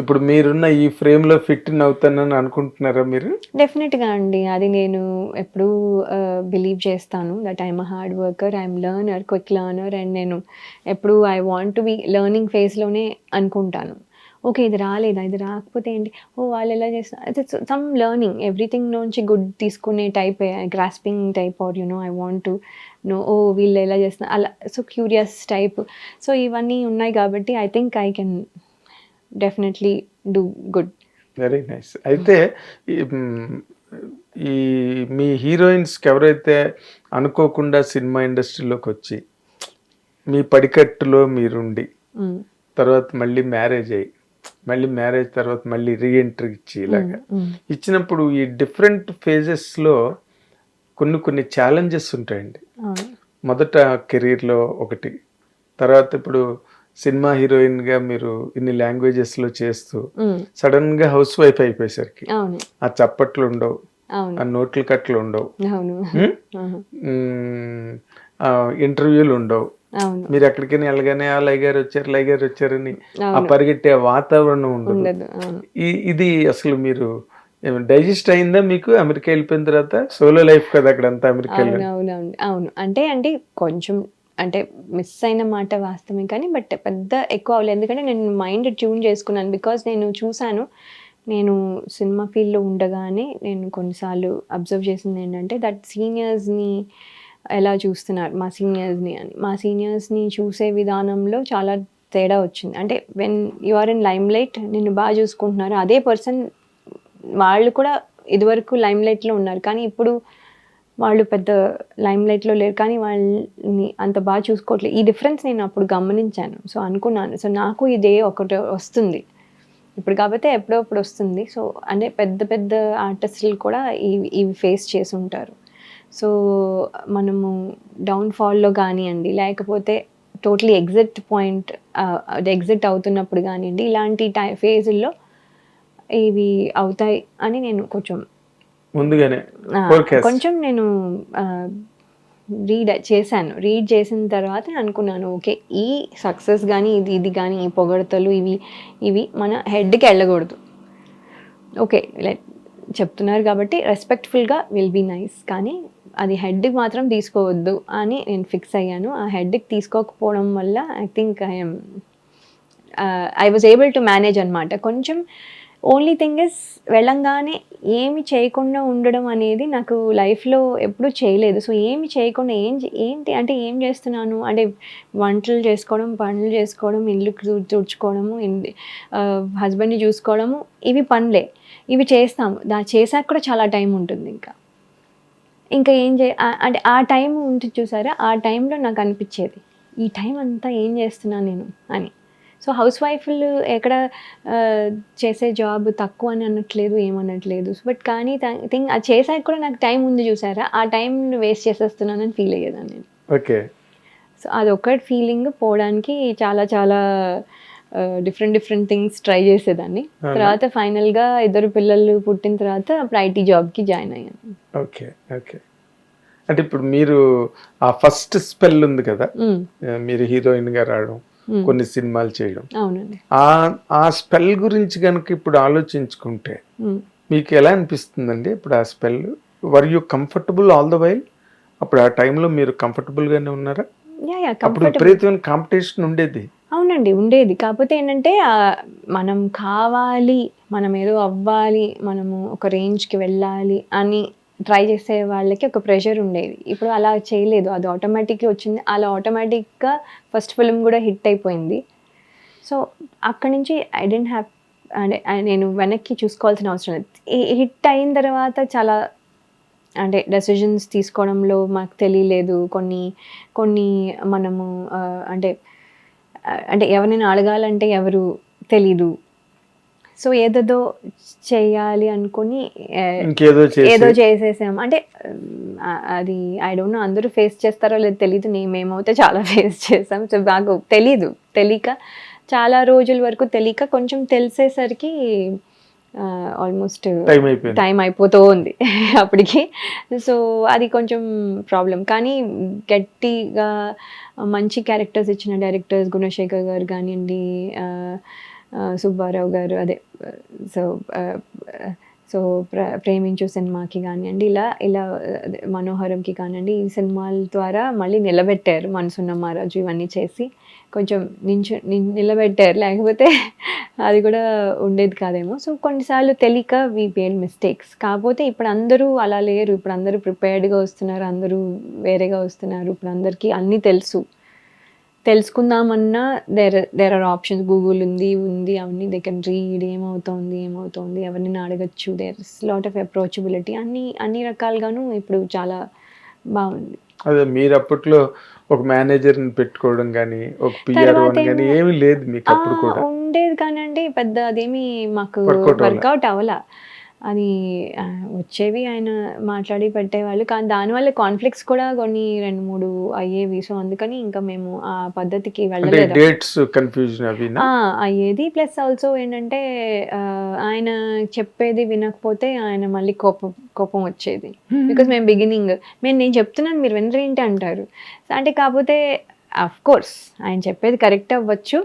ఇప్పుడు మీరున్న ఈ ఫ్రేమ్లో ఫిట్ అవుతానని అనుకుంటున్నారా మీరు? డెఫినెట్గా అండి. అది నేను ఎప్పుడూ బిలీవ్ చేస్తాను that I'm hard worker I'm learner quick learner and నేను ఎప్పుడు I want to be learning ఫేజ్లోనే అనుకుంటాను. ఓకే ఇది రాలేదా? ఇది రాకపోతే ఏంటి? ఓ వాళ్ళు ఎలా చేస్తారు సమ్ లెర్నింగ్. ఎవ్రీథింగ్ నుంచి గుడ్ తీసుకునే type grasping type are you know I want to know ఓ వీళ్ళు ఎలా చేస్తున్నారు అలా సో క్యూరియస్ టైప్. సో ఇవన్నీ ఉన్నాయి కాబట్టి I think I can definitely do good very nice అయితే ఈ, మ్, హీరోయిన్స్కి ఎవరైతే అనుకోకుండా సినిమా ఇండస్ట్రీలోకి వచ్చి మీ పడికట్టులో మీరుండి తర్వాత మళ్ళీ మ్యారేజ్ అయ్యి మళ్ళీ మ్యారేజ్ తర్వాత మళ్ళీ రీఎంట్రీ ఇచ్చి ఇలాగా ఇచ్చినప్పుడు ఈ డిఫరెంట్ ఫేజెస్లో కొన్ని కొన్ని ఛాలెంజెస్ ఉంటాయండి. మొదట కెరీర్లో ఒకటి తర్వాత ఇప్పుడు సినిమా హీరోయిన్గా మీరు ఇన్ని లాంగ్వేజెస్లో చేస్తూ Mm. సడన్గా హౌస్ వైఫ్ అయిపోయేసరికి ఆ చప్పట్లు ఉండవు ఆ నోట్ల కట్లు ఉండవు. ఇంటర్వ్యూలు ఉండవు. మీరు ఎక్కడికైనా వెళ్ళగానే ఆ లై గారు వచ్చారు లై గారు వచ్చారని ఆ. పరిగెట్టే వాతావరణం ఉండదు. ఇది అసలు మీరు డైజెస్ట్ అయిందా మీకు? అమెరికా వెళ్ళిపోయిన తర్వాత? సోలో లైఫ్ కదా అక్కడంతా అమెరికా అవును అవును అవును అవును. అంటే అంటే కొంచెం అంటే మిస్ అయిన మాట వాస్తవమే కానీ బట్ పెద్ద ఎక్కువ అవ్వలేదు. ఎందుకంటే నేను మైండ్ ట్యూన్ చేసుకున్నాను. బికాజ్ నేను చూశాను నేను సినిమా ఫీల్డ్లో ఉండగానే నేను కొన్నిసార్లు అబ్జర్వ్ చేసింది ఏంటంటే దట్ సీనియర్స్ని ఎలా చూస్తున్నారు? మా సీనియర్స్ని అని. మా సీనియర్స్ని చూసే విధానంలో చాలా తేడా వచ్చింది. అంటే when you are in limelight నిన్ను బాగా చూసుకుంటున్నారు. అదే పర్సన్ వాళ్ళు కూడా ఇదివరకు లైమ్ లైట్లో ఉన్నారు. కానీ ఇప్పుడు వాళ్ళు పెద్ద లైమ్లైట్లో లేరు కానీ వాళ్ళని అంత బాగా చూసుకోవట్లేదు. ఈ డిఫరెన్స్ నేను అప్పుడు గమనించాను. సో అనుకున్నాను. సో నాకు ఇదే ఒకటి వస్తుంది. ఇప్పుడు కాబట్టి ఎప్పుడో అప్పుడు వస్తుంది. సో అంటే పెద్ద పెద్ద ఆర్టిస్టులు కూడా ఇవి ఇవి ఫేస్ చేసి ఉంటారు. సో మనము డౌన్ఫాల్లో కానివ్వండి లేకపోతే టోటలీ ఎగ్జిట్ పాయింట్ ఎగ్జిట్ అవుతున్నప్పుడు కానివ్వండి ఇలాంటి టై ఫేజుల్లో ఇవి అవుతాయి అని నేను కొంచెం ముందుగానే. కొంచెం నేను రీడ్ చేశాను. రీడ్ చేసిన తర్వాత నేను అనుకున్నాను ఓకే ఈ సక్సెస్ కానీ ఇది ఇది కానీ ఈ పొగడతలు ఇవి ఇవి మన హెడ్కి వెళ్ళకూడదు. ఓకే లైక్ చెప్తున్నారు కాబట్టి రెస్పెక్ట్ఫుల్గా విల్ బీ నైస్ కానీ అది హెడ్కి మాత్రం తీసుకోవద్దు అని నేను ఫిక్స్ అయ్యాను. ఆ హెడ్కి తీసుకోకపోవడం వల్ల I think I'm I was able to manage అనమాట కొంచెం ఓన్లీ థింగ్ ఇస్ వెళ్ళంగానే ఏమి చేయకుండా ఉండడం అనేది నాకు లైఫ్లో ఎప్పుడూ చేయలేదు. సో ఏమి చేయకుండా ఏం ఏంటి అంటే ఏం చేస్తున్నాను? అంటే వంటలు చేసుకోవడం పనులు చేసుకోవడం ఇల్లు తు- తుడుచుకోవడము హస్బెండ్ని చూసుకోవడము ఇవి పనులే. ఇవి చేస్తాము. దా చేశాక కూడా చాలా టైం ఉంటుంది ఇంకా. ఇంకా ఏం చే అంటే ఆ టైం ఉంటుంది చూసారా? ఆ టైంలో నాకు అనిపించేది ఈ టైం అంతా ఏం చేస్తున్నాను నేను? అని. సో హౌస్ వైఫ్లు ఎక్కడ చేసే జాబ్ తక్కువ అని అనట్లేదు ఏమనట్లేదు బట్ కానీ థింగ్ అది చేసాక కూడా నాకు టైం ఉంది చూసారా? ఆ టైం వేస్ట్ చేసేస్తున్నానని ఫీల్ అయ్యేదాన్ని నేను. ఓకే. సో అది ఒకటి ఫీలింగ్ పోవడానికి చాలా చాలా డిఫరెంట్ డిఫరెంట్ థింగ్స్ ట్రై చేసేదాన్ని? తర్వాత ఫైనల్గా ఇద్దరు పిల్లలు పుట్టిన తర్వాత అప్పుడు ఐటీ జాబ్కి జాయిన్ అయ్యాను. Okay okay. అంటే ఇప్పుడు మీరు ఆ ఫస్ట్ స్పెల్ ఉంది కదా? మీరు హీరోయిన్గా రావడం. కొన్ని సినిమాలు చేయడం. అవునండి. ఆ ఆ స్పెల్ గురించి కనుక ఇప్పుడు ఆలోచించుకుంటే మ్మ్. మీకు ఎలా అనిపిస్తుందండి? ఇప్పుడు ఆ spell were you comfortable all the while? అప్పుడు ఆ టైంలో మీరు comfortable గానే ఉన్నారా? అప్పుడు విపరీతమైన కాంపిటీషన్ ఉండేది. అవునండి ఉండేది. కాకపోతే ఏంటంటే మనం కావాలి మనం ఏదో అవ్వాలి మనము ఒక రేంజ్కి వెళ్ళాలి అని ట్రై చేసే వాళ్ళకి ఒక ప్రెషర్ ఉండేది. ఇప్పుడు అలా చేయలేదు. అది ఆటోమేటిక్గా వచ్చింది. అలా ఆటోమేటిక్గా ఫస్ట్ ఫిల్మ్ కూడా హిట్ అయిపోయింది. సో అక్కడి నుంచి ఐ డెంట్ హ్యావ్ అంటే నేను వెనక్కి చూసుకోవాల్సిన అవసరం లేదు. హిట్ అయిన తర్వాత చాలా అంటే డెసిషన్స్ తీసుకోవడంలో మాకు తెలియలేదు. కొన్ని కొన్ని మనము అంటే అంటే ఎవరినైనా అడగాలంటే ఎవరు తెలీదు. సో ఏదేదో చేయాలి అనుకుని ఏదో చేసి చేసేసాం అంటే అది ఐ డోంట్ నో అందరూ ఫేస్ చేస్తారో లేదో తెలియదు నేను మేమైతే చాలా ఫేస్ చేసాం. సో నాకు తెలీదు. తెలియక చాలా రోజుల వరకు తెలియక కొంచెం తెలిసేసరికి ఆల్మోస్ట్ టైం అయిపోతూ ఉంది అప్పటికి. సో అది కొంచెం ప్రాబ్లం కానీ గట్టిగా మంచి క్యారెక్టర్స్ ఇచ్చిన డైరెక్టర్స్ గుణశేఖర్ గారు కానివ్వండి సుబ్బారావు గారు అదే సో సో ప్ర ప్రేమించు సినిమాకి కానివ్వండి ఇలా ఇలా అదే మనోహరంకి కానివ్వండి ఈ సినిమాల ద్వారా మళ్ళీ నిలబెట్టారు మనసున్న మహారాజు ఇవన్నీ చేసి. కొంచెం నించు నిలబెట్టారు లేకపోతే అది కూడా ఉండేది కాదేమో. సో కొన్నిసార్లు తెలియక వీ మిస్టేక్స్. కాకపోతే ఇప్పుడు అందరూ అలా లేరు. ఇప్పుడు అందరూ ప్రిపేర్డ్గా వస్తున్నారు. అందరూ వేరేగా వస్తున్నారు. ఇప్పుడు అందరికీ అన్నీ తెలుసు. తెలుసుకుందామన్నా there there are options Google ఉంది ఉంది అవన్నీ దే కెన్ రీడ్ ఏమవుతోంది ఏమవుతోంది ఎవరిని అడగచ్చు? There is lot of approachability అన్ని అన్ని రకాలుగాను ఇప్పుడు చాలా బాగుంది. అదే మీరు అప్పట్లో ఒక మేనేజర్ని పెట్టుకోవడం కానీ ఒక పిఆర్ కానీ ఏమో- లేదు మీకు అప్పుడు ఆ, కూడా. ఉండేది కానండి పెద్ద అదేమి మాకు. వర్కౌట్ అవ్వలా. అది వచ్చేవి ఆయన మాట్లాడి పెట్టేవాళ్ళు. కానీ దానివల్ల కాన్ఫ్లిక్ట్స్ కూడా కొన్ని రెండు మూడు అయ్యేవి. సో అందుకని ఇంకా మేము ఆ పద్ధతికి వెళ్ళలేదు. డేట్స్ కన్ఫ్యూజన్ అవినా ఆ, అయ్యేది. ప్లస్ ఆల్సో ఏంటంటే ఆయన చెప్పేది వినకపోతే ఆయన మళ్ళీ కోపం కోపం వచ్చేది. బికాస్ మేము బిగినింగ్ మేము నేను చెప్తున్నాను మీరు వినరు ఏంటి అంటారు. అంటే కాకపోతే అఫ్ కోర్స్ ఆయన చెప్పేది కరెక్ట్ అవ్వచ్చు.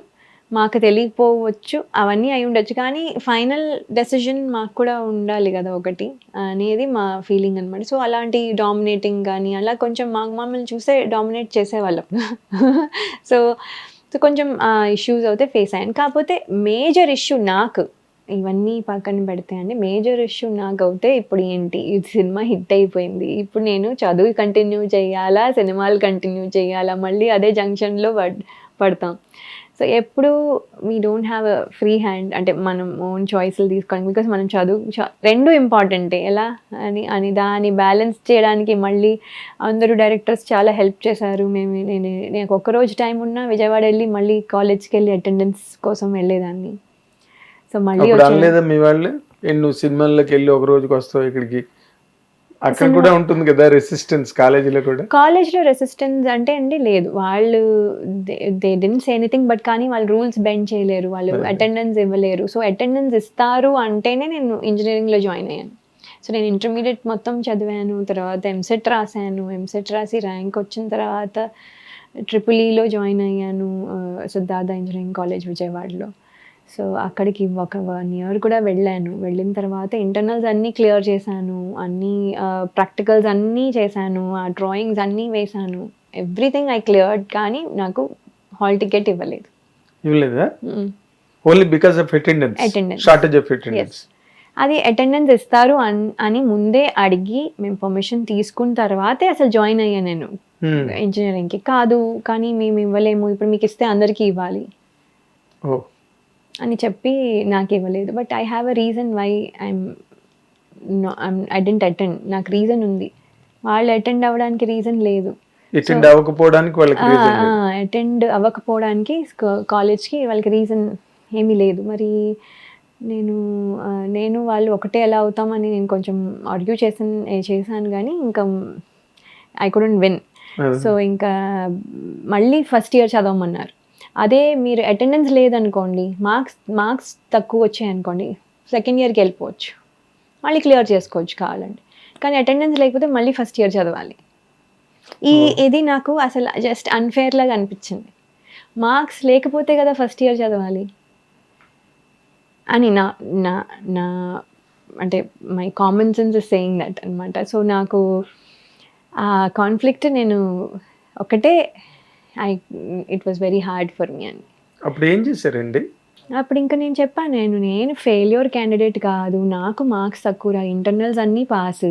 మాకు తెలియకపోవచ్చు అవన్నీ అయి ఉండొచ్చు. కానీ ఫైనల్ డెసిజన్ మాకు కూడా ఉండాలి కదా ఒకటి అనేది మా ఫీలింగ్ అనమాట సో అలాంటి డామినేటింగ్ కానీ అలా కొంచెం మా మమ్మల్ని చూసే డామినేట్ చేసేవాళ్ళం. సో సో కొంచెం ఇష్యూస్ అయితే ఫేస్ అయ్యాను కాకపోతే మేజర్ ఇష్యూ నాకు ఇవన్నీ పక్కన పెడితే అండి మేజర్ ఇష్యూ నాకు అవుతే ఇప్పుడు ఏంటి? ఇది సినిమా హిట్ అయిపోయింది. ఇప్పుడు నేను చదువు కంటిన్యూ చేయాలా సినిమాలు కంటిన్యూ చేయాలా మళ్ళీ అదే జంక్షన్లో పడ్ పడతాం. సో ఎప్పుడు we don't have a free hand అంటే మనం ఓన్ చాయిస్లు తీసుకోవడానికి బికాస్ మనం చదువు రెండు ఇంపార్టెంటే ఎలా? అని అని దాన్ని బ్యాలెన్స్ చేయడానికి మళ్ళీ అందరూ డైరెక్టర్స్ చాలా హెల్ప్ చేశారు. మేము నేను నాకు ఒక్కరోజు టైం ఉన్నా విజయవాడ వెళ్ళి మళ్ళీ కాలేజ్కి వెళ్ళి అటెండెన్స్ కోసం వెళ్ళేదాన్ని. సో మళ్ళీ మీ వాళ్ళు "ఏ, నువ్వు సినిమాల్లోకి వెళ్ళి ఒక రోజుకి వస్తావు ఇక్కడికి. అక్కడ కూడా ఉంటుంది కదా రెసిస్టెన్స్ కాలేజీలో కూడా? కాలేజ్లో రెసిస్టెన్స్ అంటే అండి లేదు. వాళ్ళు they didn't say anything but కానీ వాళ్ళు రూల్స్ బెండ్ చేయలేరు. వాళ్ళు అటెండెన్స్ ఇవ్వలేరు. సో అటెండెన్స్ ఇస్తారు అంటేనే నేను ఇంజనీరింగ్లో జాయిన్ అయ్యాను. సో నేను ఇంటర్మీడియట్ మొత్తం చదివాను తర్వాత ఎంసెట్ రాశాను. ఎంసెట్ రాసి ర్యాంక్ వచ్చిన తర్వాత ట్రిపుల్ ఈలో జాయిన్ అయ్యాను సిద్ధార్థ ఇంజనీరింగ్ కాలేజ్ విజయవాడలో. సో అక్కడికి ఒక వన్ ఇయర్ కూడా వెళ్ళాను. వెళ్ళిన తర్వాత ఇంటర్నల్స్ అన్నీ క్లియర్ చేశాను. అన్నీ ప్రాక్టికల్స్ అన్నీ చేశాను. ఆ డ్రాయింగ్స్ అన్నీ వేశాను. ఎవ్రీథింగ్ ఐ క్లియర్డ్ కానీ నాకు హాల్ టికెట్ ఇవ్వలేదు. ఇవ్వలేదా. Only because of attendance Attendance. Shortage of attendance అది అటెండెన్స్ ఇస్తారు అన్ ముందే అడిగి మేము పర్మిషన్ తీసుకున్న తర్వాతే అసలు జాయిన్ అయ్యాను నేను. ఇంజనీరింగ్కి కాదు కానీ మేము ఇవ్వలేము. ఇప్పుడు మీకు ఇస్తే అందరికీ ఇవ్వాలి. అని చెప్పి నాకు ఇవ్వలేదు. But I have a reason why I'm I didn't attend నాకు రీజన్ ఉంది. వాళ్ళు అటెండ్ అవ్వడానికి రీజన్ లేదు. అటెండ్ అవ్వకపోవడానికి వాళ్ళకి అటెండ్ అవ్వకపోవడానికి కాలేజ్కి వాళ్ళకి రీజన్ ఏమీ లేదు. మరి నేను నేను వాళ్ళు ఒకటే ఎలా అవుతామని నేను కొంచెం ఆర్గ్యూ చేసాను చేశాను కానీ ఇంకా ఐ కుడెంట్ విన్ సో ఇంకా మళ్ళీ ఫస్ట్ ఇయర్ చదవమన్నారు. అదే మీరు అటెండెన్స్ లేదనుకోండి మార్క్స్ మార్క్స్ తక్కువ వచ్చాయనుకోండి సెకండ్ ఇయర్కి వెళ్ళిపోవచ్చు. మళ్ళీ క్లియర్ చేసుకోవచ్చు కావాలండి కానీ అటెండెన్స్ లేకపోతే మళ్ళీ ఫస్ట్ ఇయర్ చదవాలి. ఈ ఇది నాకు అసలు జస్ట్ అన్ఫేర్ లాగా అనిపించింది. మార్క్స్ లేకపోతే కదా ఫస్ట్ ఇయర్ చదవాలి? అని నా నా నా అంటే my common sense is saying that అనమాట సో నాకు ఆ కాన్ఫ్లిక్ట్ నేను ఒకటే I it was very hard for me అని అప్పుడు ఏం చేశారండి అప్పుడు ఇంకా నేను చెప్పాను నేను నేను ఫెయిల్యూర్ క్యాండిడేట్ కాదు నాకు మార్క్స్ తక్కువ ఇంటర్నల్స్ అన్నీ పాస్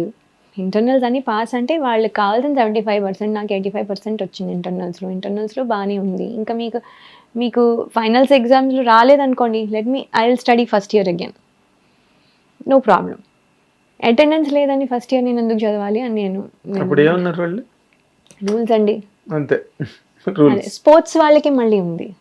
ఇంటర్నల్స్ అన్నీ పాస్ అంటే వాళ్ళకి కావాల్సిన సెవెంటీ ఫైవ్ పర్సెంట్ నాకు ఎయిటీ ఫైవ్ పర్సెంట్ వచ్చింది ఇంటర్నల్స్లో ఇంటర్నల్స్లో బాగానే ఉంది. ఇంకా మీకు మీకు ఫైనల్స్ ఎగ్జామ్స్లో రాలేదనుకోండి let me I will study first year again no problem attendance లేదని ఫస్ట్ ఇయర్ నేను ఎందుకు చదవాలి అని నేను రూల్స్ అండి. అంతే. స్పోర్ట్స్ వాళ్ళకి మళ్ళీ ఉంది.